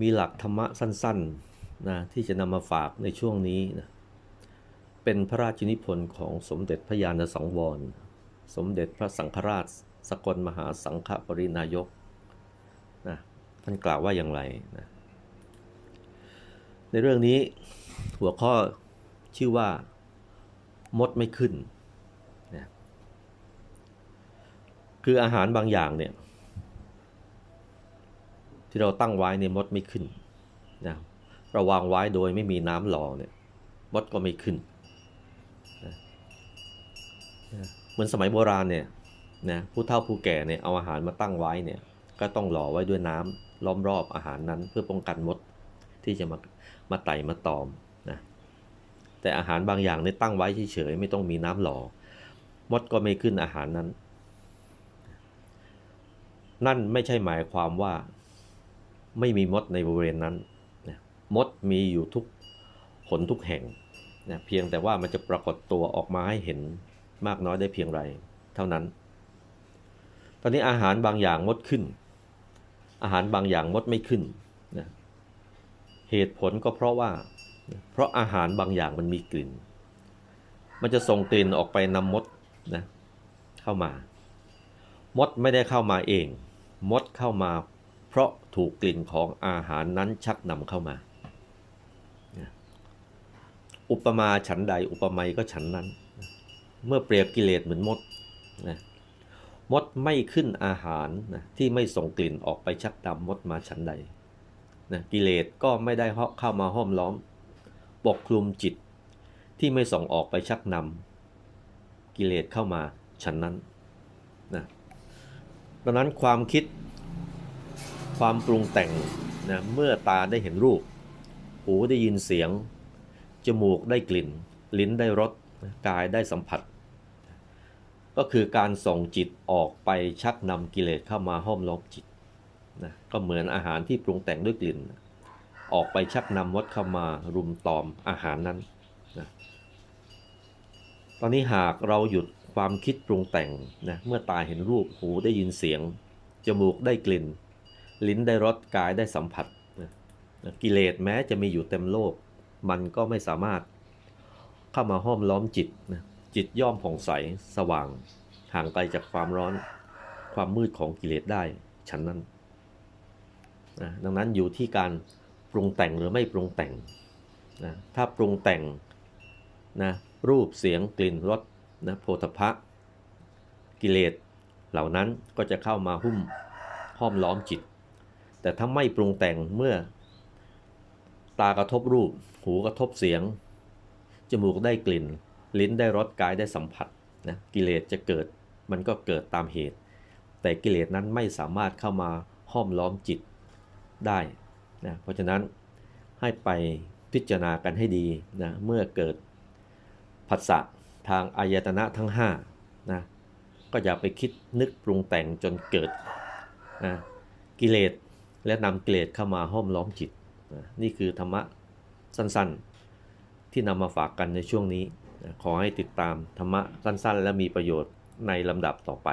มีหลักธรรมะสั้นๆนะที่จะนำมาฝากในช่วงนี้นะเป็นพระราชนิพนธ์ของสมเด็จพระยาณสังวร สมเด็จพระสังฆราช สกลมหาสังฆปรินายกนะท่านกล่าวว่าอย่างไรนะในเรื่องนี้หัวข้อชื่อว่ามดไม่ขึ้นนะคืออาหารบางอย่างเนี่ย ที่เราตั้งไว้เนี่ยมดไม่ขึ้นนะเราวางไว้โดยไม่มีน้ำหล่อเนี่ยมดก็ไม่ขึ้นนะเหมือนสมัยโบราณเนี่ยนะผู้เฒ่าผู้แก่เนี่ยเอาอาหารมาตั้งไว้เนี่ยก็ต้องหล่อไว้ด้วยน้ำล้อมรอบอาหารนั้นเพื่อป้องกันมดที่จะมามาไต่มาตอมนะแต่อาหารบางอย่างเนี่ยตั้งไว้เฉยๆไม่ต้องมีน้ำหล่อมดก็ไม่ขึ้นอาหารนั้น นั่นไม่ใช่หมายความว่า ไม่มีมดในบริเวณนั้นนะมดมีอยู่ทุกหนทุกแห่งนะเพียงแต่ว่ามันจะปรากฏตัวออกมาให้เห็นมากน้อยได้เพียงไรเท่านั้น ตอนนี้อาหารบางอย่างมดขึ้น อาหารบางอย่างมดไม่ขึ้นนะเหตุผลก็เพราะว่า เพราะอาหารบางอย่างมันมีกลิ่น มันจะส่งกลิ่นออกไปนำมดนะเข้ามา มดไม่ได้เข้ามาเอง มดเข้ามา เพราะถูกกลิ่นของอาหารนั้นชักนำเข้ามา อุปมาฉันใดอุปไมยก็ฉันนั้น เมื่อเปรียบกิเลสเหมือนมดนะมดไม่ขึ้นอาหารนะที่ไม่ส่งกลิ่นออกไปชักนำมดมาฉันใดนะกิเลสก็ไม่ได้เข้ามาห้อมล้อม ปกคลุมจิตที่ไม่ส่งออกไปชักนำกิเลสเข้ามาฉันนั้นนะดังนั้นความคิด ความปรุงแต่งนะเมื่อตาได้เห็นรูป หูได้ยินเสียง จมูกได้กลิ่น ลิ้นได้รสกายได้สัมผัส ก็คือการส่งจิตออกไปชักนำกิเลสเข้ามาห้อมล้อมจิตนะก็เหมือนอาหารที่ปรุงแต่งด้วยกลิ่น ออกไปชักนำมดเข้ามารุมตอมอาหารนั้นนะตอนนี้หากเราหยุดความคิดปรุงแต่งนะเมื่อตาเห็นรูปหูได้ยินเสียง จมูกได้กลิ่น ลิ้นได้รสกายได้สัมผัส กิเลสแม้จะมีอยู่เต็มโลก มันก็ไม่สามารถเข้ามาห้อมล้อมจิตนะจิตย่อมผ่องใสสว่าง ห่างไกลจากความร้อน ความมืดของกิเลสได้ฉันนั้นนะดังนั้นอยู่ที่การปรุงแต่งหรือไม่ปรุงแต่งนะถ้าปรุงแต่งนะรูปเสียงกลิ่นรสนะโพธพะกิเลสเหล่านั้นก็จะเข้ามาหุ้มห้อมล้อมจิต แต่ถ้าไม่ปรุงแต่งเมื่อ ตากระทบรูป หูกระทบเสียง จมูกได้กลิ่น ลิ้นได้รสกายได้สัมผัสนะกิเลสจะเกิดมันก็เกิดตามเหตุ แต่กิเลสนั้นไม่สามารถเข้ามาห้อมล้อมจิตได้นะเพราะฉะนั้นให้ไปพิจารณากันให้ดีนะเมื่อเกิดผัสสะทางอายตนะทั้ง5นะก็อย่าไปคิดนึกปรุงแต่งจนเกิดนะกิเลส และนำเกรดเข้ามาห้อมล้อมจิต นี่คือธรรมะสั้นๆ ที่นำมาฝากกันในช่วงนี้ ขอให้ติดตามธรรมะสั้นๆ และมีประโยชน์ในลำดับต่อไป